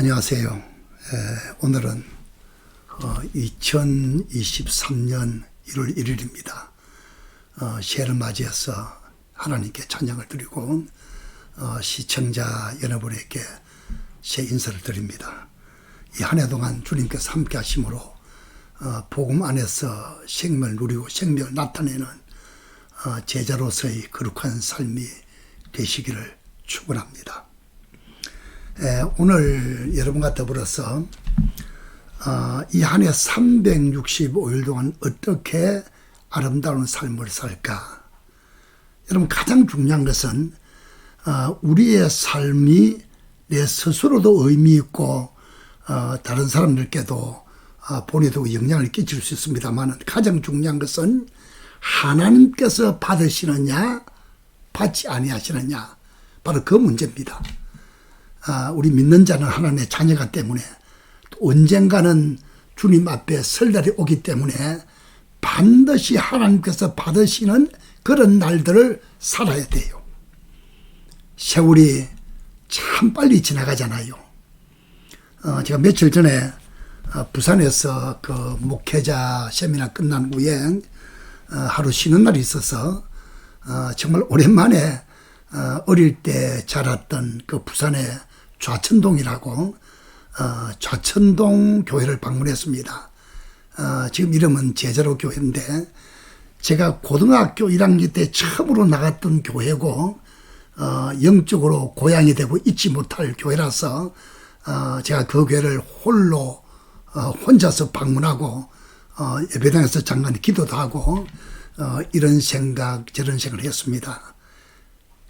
안녕하세요. 에, 오늘은 어, 2023년 1월 1일입니다. 어, 새해를 맞이해서 하나님께 찬양을 드리고 어, 시청자 여러분에게 새 인사를 드립니다. 이 한 해 동안 주님께서 함께 하심으로 어, 복음 안에서 생명을 누리고 생명을 나타내는 어, 제자로서의 거룩한 삶이 되시기를 축원합니다. 에, 오늘 여러분과 더불어서 어, 이한 해 365일 동안 어떻게 아름다운 삶을 살까? 여러분 가장 중요한 것은 어, 우리의 삶이 내 스스로도 의미 있고 어, 다른 사람들께도 어, 본에도 영향을 끼칠 수 있습니다만 가장 중요한 것은 하나님께서 받으시느냐 받지 아니하시느냐 바로 그 문제입니다. 아, 우리 믿는 자는 하나님의 자녀가 때문에 언젠가는 주님 앞에 설 날이 오기 때문에 반드시 하나님께서 받으시는 그런 날들을 살아야 돼요. 세월이 참 빨리 지나가잖아요. 어, 제가 며칠 전에 어, 부산에서 그 목회자 세미나 끝난 후에 어, 하루 쉬는 날이 있어서 어, 정말 오랜만에 어, 어릴 때 자랐던 그 부산의 좌천동이라고 어, 좌천동 교회를 방문했습니다. 어, 지금 이름은 제자로 교회인데 제가 고등학교 1학년 때 처음으로 나갔던 교회고 어, 영적으로 고향이 되고 잊지 못할 교회라서 어, 제가 그 교회를 홀로 어, 혼자서 방문하고 어, 예배당에서 잠깐 기도도 하고 어, 이런 생각 저런 생각을 했습니다.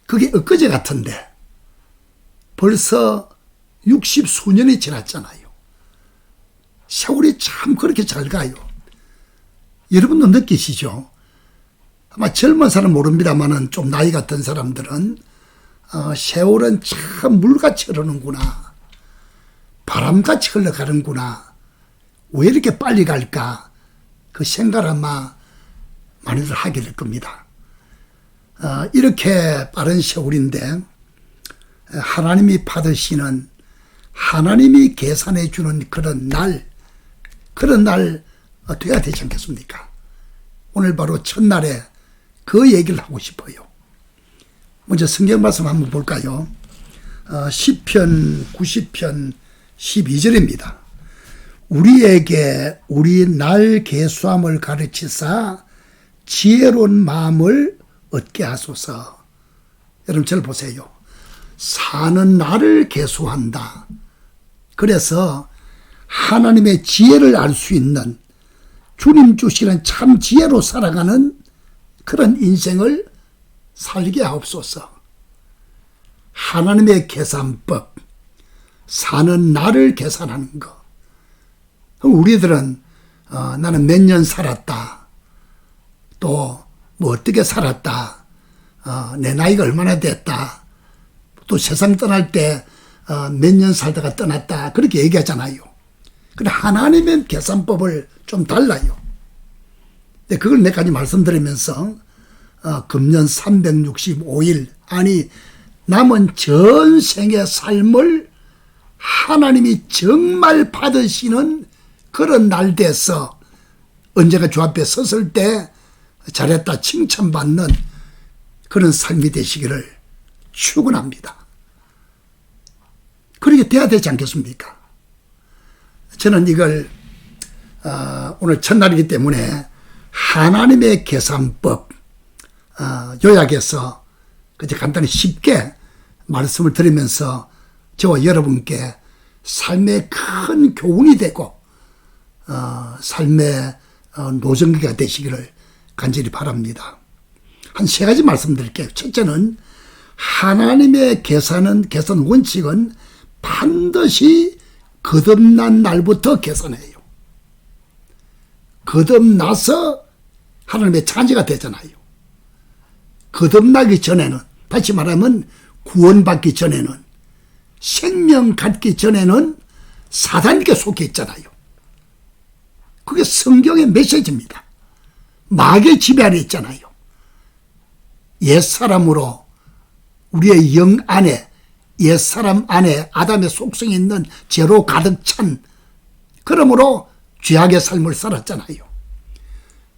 그게 엊그제 같은데 벌써 60 수년이 지났잖아요. 세월이 참 그렇게 잘 가요. 여러분도 느끼시죠? 아마 젊은 사람 모릅니다만은 좀 나이 같은 사람들은 어, 세월은 참 물같이 흐르는구나. 바람같이 흘러가는구나. 왜 이렇게 빨리 갈까? 그 생각을 아마 많이들 하게 될 겁니다. 어, 이렇게 빠른 세월인데 하나님이 받으시는 하나님이 계산해 주는 그런 날, 그런 날 돼야 되지 않겠습니까? 오늘 바로 첫날에 그 얘기를 하고 싶어요. 먼저 성경 말씀 한번 볼까요? 어, 10편, 90편 12절입니다. 우리에게 우리 날 계수함을 가르치사 지혜로운 마음을 얻게 하소서. 여러분 절 보세요. 사는 날을 계수한다. 그래서 하나님의 지혜를 알 수 있는 주님 주시는 참 지혜로 살아가는 그런 인생을 살게 하옵소서. 하나님의 계산법, 사는 날을 계산하는 거. 우리들은 어, 나는 몇 년 살았다. 또 뭐 어떻게 살았다. 어, 내 나이가 얼마나 됐다. 또 세상 떠날 때 몇 년 살다가 떠났다. 그렇게 얘기하잖아요. 근데 하나님의 계산법을 좀 달라요. 그걸 몇 가지 말씀드리면서 어, 금년 365일 아니 남은 전 생의 삶을 하나님이 정말 받으시는 그런 날 돼서 언제가 주 앞에 섰을 때 잘했다 칭찬받는 그런 삶이 되시기를 축원합니다. 그렇게 돼야 되지 않겠습니까? 저는 이걸 어, 오늘 첫날이기 때문에 하나님의 계산법 어, 요약해서 그저 간단히 쉽게 말씀을 드리면서 저와 여러분께 삶의 큰 교훈이 되고 어, 삶의 어, 노정기가 되시기를 간절히 바랍니다. 한 세 가지 말씀드릴게요. 첫째는 하나님의 계산은 계산 원칙은 반드시 거듭난 날부터 계산해요. 거듭나서 하나님의 자녀가 되잖아요. 거듭나기 전에는 다시 말하면 구원받기 전에는 생명 갖기 전에는 사단에게 속해 있잖아요. 그게 성경의 메시지입니다. 마귀의 지배 아래 있잖아요. 옛사람으로 우리의 영 안에 옛사람 안에 아담의 속성이 있는 죄로 가득 찬 그러므로 죄악의 삶을 살았잖아요.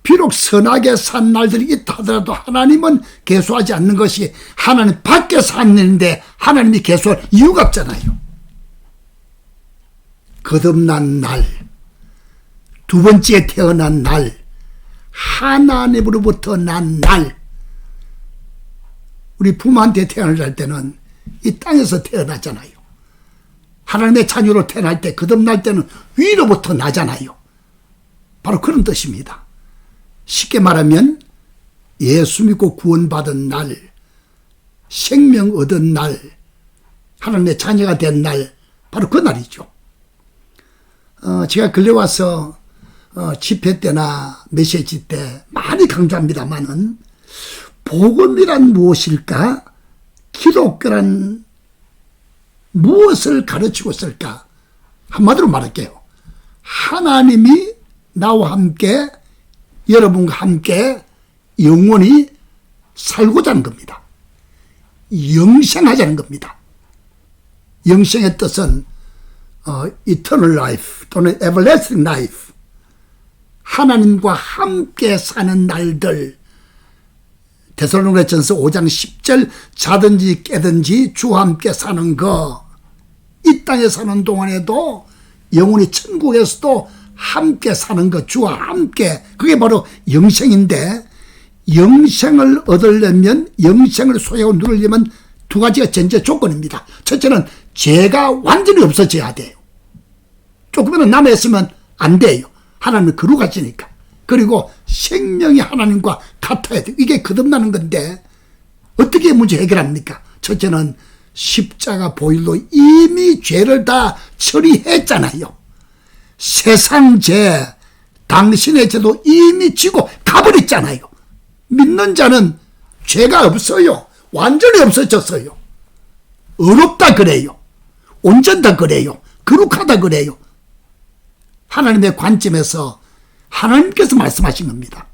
비록 선하게 산 날들이 있다 하더라도 하나님은 개수하지 않는 것이 하나님 밖에 샀는데 하나님이 개수할 이유가 없잖아요. 거듭난 날, 두 번째 태어난 날, 하나님으로부터 난 날, 우리 부모한테 태어날 때는 이 땅에서 태어나잖아요. 하나님의 자녀로 태어날 때, 거듭날 때는 위로부터 나잖아요. 바로 그런 뜻입니다. 쉽게 말하면 예수 믿고 구원받은 날, 생명 얻은 날, 하나님의 자녀가 된 날, 바로 그 날이죠. 어, 제가 근래 와서 어, 집회 때나 메시지 때 많이 강조합니다만은 복음이란 무엇일까? 기독교란 무엇을 가르치고 있을까? 한마디로 말할게요. 하나님이 나와 함께 여러분과 함께 영원히 살고자 하는 겁니다. 영생하자는 겁니다. 영생의 뜻은 어, eternal life 또는 everlasting life 하나님과 함께 사는 날들 데살로니가전서 5장 10절 자든지 깨든지 주와 함께 사는 거 이 땅에 사는 동안에도 영원히 천국에서도 함께 사는 것 주와 함께 그게 바로 영생인데 영생을 얻으려면 영생을 소유하고 누리려면 두 가지가 전제 조건입니다. 첫째는 죄가 완전히 없어져야 돼요. 조금이라도 남아있으면 안 돼요. 하나님은 거룩하시니까. 그리고 생명이 하나님과 같아야 돼요. 이게 거듭나는 건데 어떻게 문제 해결합니까? 첫째는 십자가 보일로 이미 죄를 다 처리했잖아요. 세상 죄, 당신의 죄도 이미 지고 가버렸잖아요. 믿는 자는 죄가 없어요. 완전히 없어졌어요. 어렵다 그래요. 온전다 그래요. 거룩하다 그래요. 하나님의 관점에서 하나님께서 말씀하신 겁니다.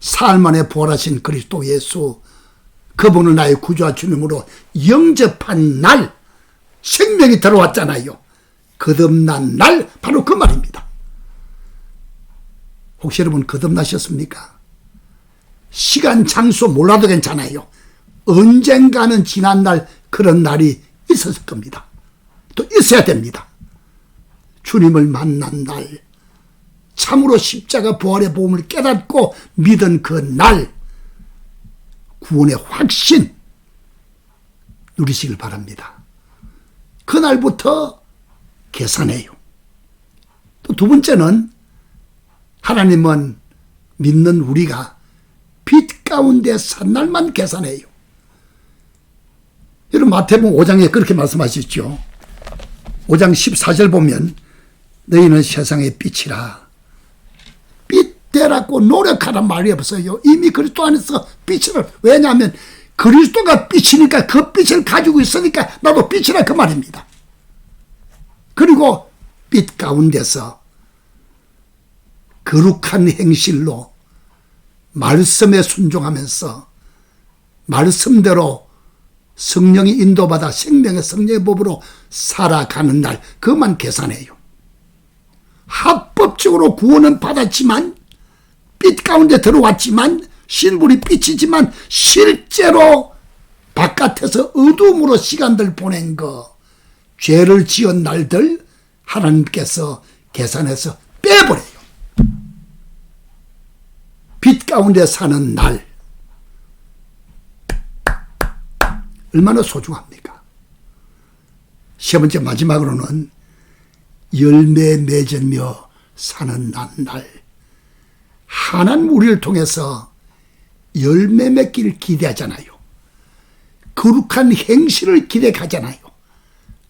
사흘 만에 부활하신 그리스도 예수 그분을 나의 구주와 주님으로 영접한 날 생명이 들어왔잖아요. 거듭난 날 바로 그 말입니다. 혹시 여러분 거듭나셨습니까? 시간 장소 몰라도 괜찮아요. 언젠가는 지난 날 그런 날이 있었을 겁니다. 또 있어야 됩니다. 주님을 만난 날 참으로 십자가 부활의 보험을 깨닫고 믿은 그 날 구원의 확신 누리시길 바랍니다. 그날부터 계산해요. 또 두 번째는 하나님은 믿는 우리가 빛 가운데 산 날만 계산해요. 여러분 마태복음 5장에 그렇게 말씀하셨죠. 5장 14절 보면 너희는 세상의 빛이라 빛대라고 노력하란 말이 없어요. 이미 그리스도 안에서 빛을 왜냐하면 그리스도가 빛이니까 그 빛을 가지고 있으니까 나도 빛이라 그 말입니다. 그리고 빛 가운데서 거룩한 행실로 말씀에 순종하면서 말씀대로 성령이 인도받아 생명의 성령의 법으로 살아가는 날 그만 계산해요. 합법적으로 구원은 받았지만 빛 가운데 들어왔지만 신분이 빛이지만 실제로 바깥에서 어둠으로 시간들 보낸 거 죄를 지은 날들 하나님께서 계산해서 빼버려요. 빛 가운데 사는 날 얼마나 소중합니까? 세 번째 마지막으로는 열매 맺으며 사는 날. 하나님 우리를 통해서 열매 맺기를 기대하잖아요. 거룩한 행실을 기대하잖아요.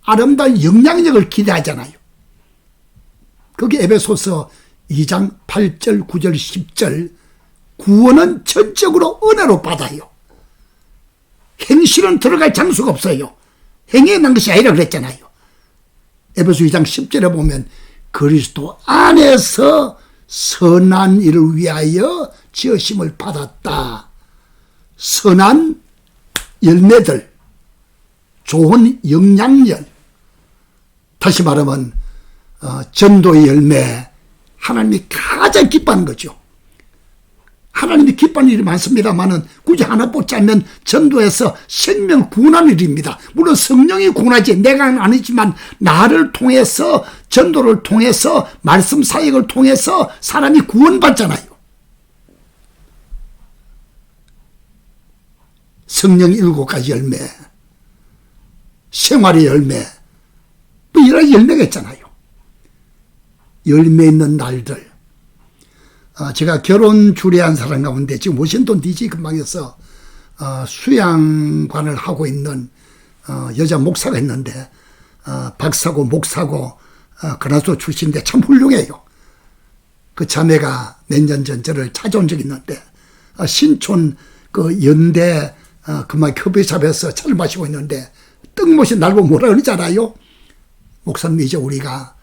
아름다운 영향력을 기대하잖아요. 그게 에베소서 2장 8절, 9절, 10절 구원은 전적으로 은혜로 받아요. 행실은 들어갈 장소가 없어요. 행위에 난 것이 아니라 그랬잖아요. 에베소 2장 10절에 보면 그리스도 안에서 선한 일을 위하여 지으심을 받았다. 선한 열매들, 좋은 영양열, 다시 말하면 어, 전도의 열매, 하나님이 가장 기뻐하는 거죠. 하나님이 기뻐하는 일이 많습니다만은 굳이 하나 뽑자면 전도에서 생명 구원하는 일입니다. 물론 성령이 구원하지 내가 아니지만 나를 통해서 전도를 통해서 말씀 사역을 통해서 사람이 구원받잖아요. 성령 일곱 가지 열매, 생활의 열매, 또 이런 열매가 있잖아요. 열매 있는 날들. 어, 제가 결혼 주례한 사람 가운데 지금 워싱턴 DC 근방에서 어, 수양관을 하고 있는 어, 여자 목사가 있는데 어, 박사고 목사고 어, 그라소 출신인데 참 훌륭해요. 그 자매가 몇 년 전 저를 찾아온 적이 있는데 어, 신촌 그 연대 어, 그만 커피숍에서 차를 마시고 있는데 뜬금없이 날 보고 뭐라 그러지 않아요? 목사님 이제 우리가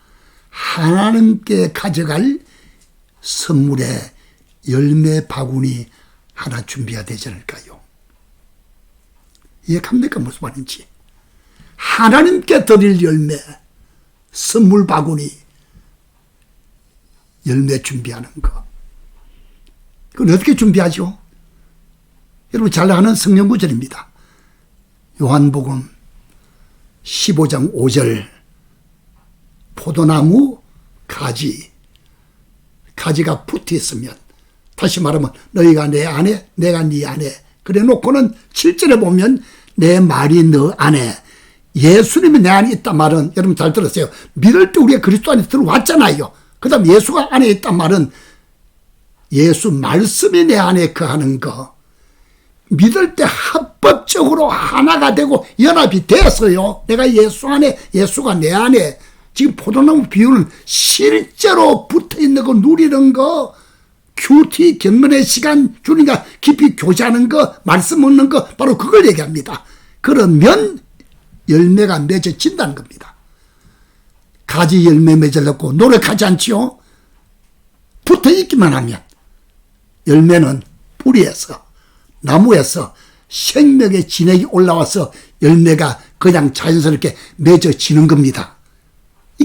하나님께 가져갈 선물의 열매 바구니 하나 준비해야 되지 않을까요? 이해합니까? 무슨 말인지. 하나님께 드릴 열매, 선물 바구니, 열매 준비하는 거. 그건 어떻게 준비하죠? 여러분 잘 아는 성령 구절입니다. 요한복음 15장 5절 포도나무 가지 가지가 붙어 있으면 다시 말하면 너희가 내 안에 내가 네 안에 그래 놓고는 7절에 보면 내 말이 너 안에 예수님이 내 안에 있단 말은 여러분 잘 들으세요. 믿을 때 우리가 그리스도 안에 들어왔잖아요. 그 다음 예수가 안에 있단 말은 예수 말씀이 내 안에 거하는 거. 믿을 때 합법적으로 하나가 되고 연합이 되었어요. 내가 예수 안에, 예수가 내 안에 지금 포도나무 비유는 실제로 붙어 있는 거 누리는 거, 큐티 경건의 시간 주니까 깊이 교제하는 거, 말씀 얻는 거, 바로 그걸 얘기합니다. 그러면 열매가 맺어진다는 겁니다. 가지 열매 맺으려고 노력하지 않지요? 붙어 있기만 하면 열매는 뿌리에서 나무에서 생명의 진액이 올라와서 열매가 그냥 자연스럽게 맺어지는 겁니다.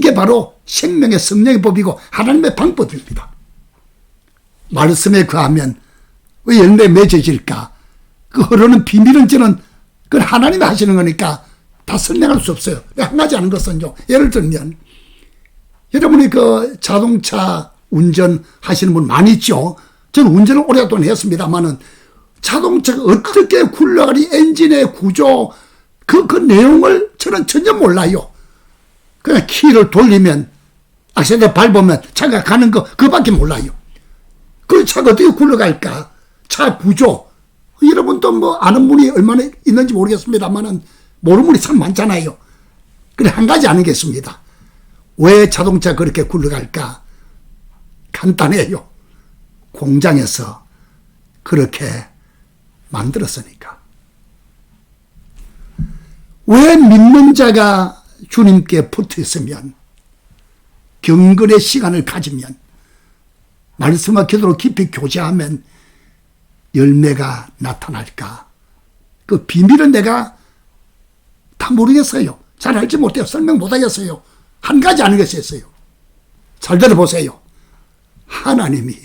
이게 바로 생명의 성령의 법이고 하나님의 방법입니다. 말씀에 거하면 왜 열매 맺어질까? 그 흐르는 비밀은 저는 그건 하나님이 하시는 거니까 다 설명할 수 없어요. 한 가지 아는 것은요. 예를 들면 여러분이 그 자동차 운전하시는 분 많이 있죠. 저는 운전을 오랫동안 했습니다만은 자동차가 어떻게 굴러가니 엔진의 구조 그, 그 내용을 저는 전혀 몰라요. 그냥 키를 돌리면 악셀을 밟으면 차가 가는 거 그밖에 몰라요. 그 차가 어떻게 굴러갈까? 차 구조. 여러분도 뭐 아는 분이 얼마나 있는지 모르겠습니다만은 모르는 분이 참 많잖아요. 그래 한 가지 아는 게 있습니다. 왜 자동차 그렇게 굴러갈까? 간단해요. 공장에서 그렇게 만들었으니까. 왜 믿는 자가 주님께 붙어 있으면 경건의 시간을 가지면 말씀과 기도로 깊이 교제하면 열매가 나타날까? 그 비밀은 내가 다 모르겠어요. 잘 알지 못해요. 설명 못하겠어요. 한 가지 아는 것이 있어요. 잘 들어보세요. 하나님이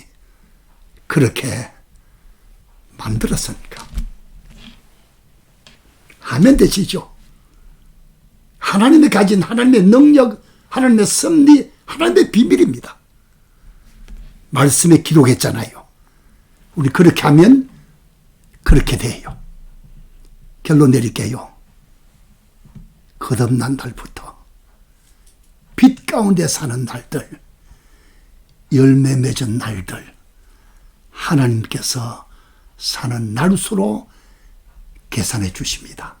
그렇게 만들었으니까. 하면 되시죠. 하나님이 가진 하나님의 능력, 하나님의 섭리, 하나님의 비밀입니다. 말씀에 기록했잖아요. 우리 그렇게 하면 그렇게 돼요. 결론 내릴게요. 거듭난 날부터 빛 가운데 사는 날들, 열매 맺은 날들, 하나님께서 사는 날수로 계산해 주십니다.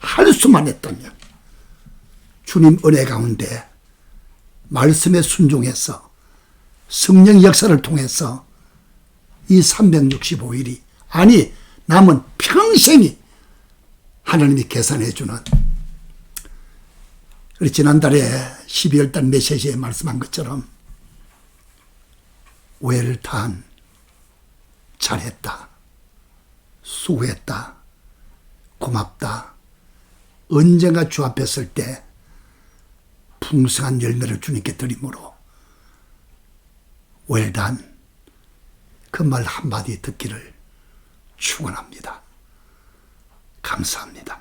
할 수만 했다면 주님 은혜 가운데 말씀에 순종해서 성령 역사를 통해서 이 365일이 아니 남은 평생이 하나님이 계산해 주는 우리 지난달에 12월 달 메시지에 말씀한 것처럼 오해를 단 잘했다. 수고했다. 고맙다. 언젠가 주 앞에 설 때 풍성한 열매를 주님께 드림으로 웰단 그 말 한마디 듣기를 축원합니다. 감사합니다.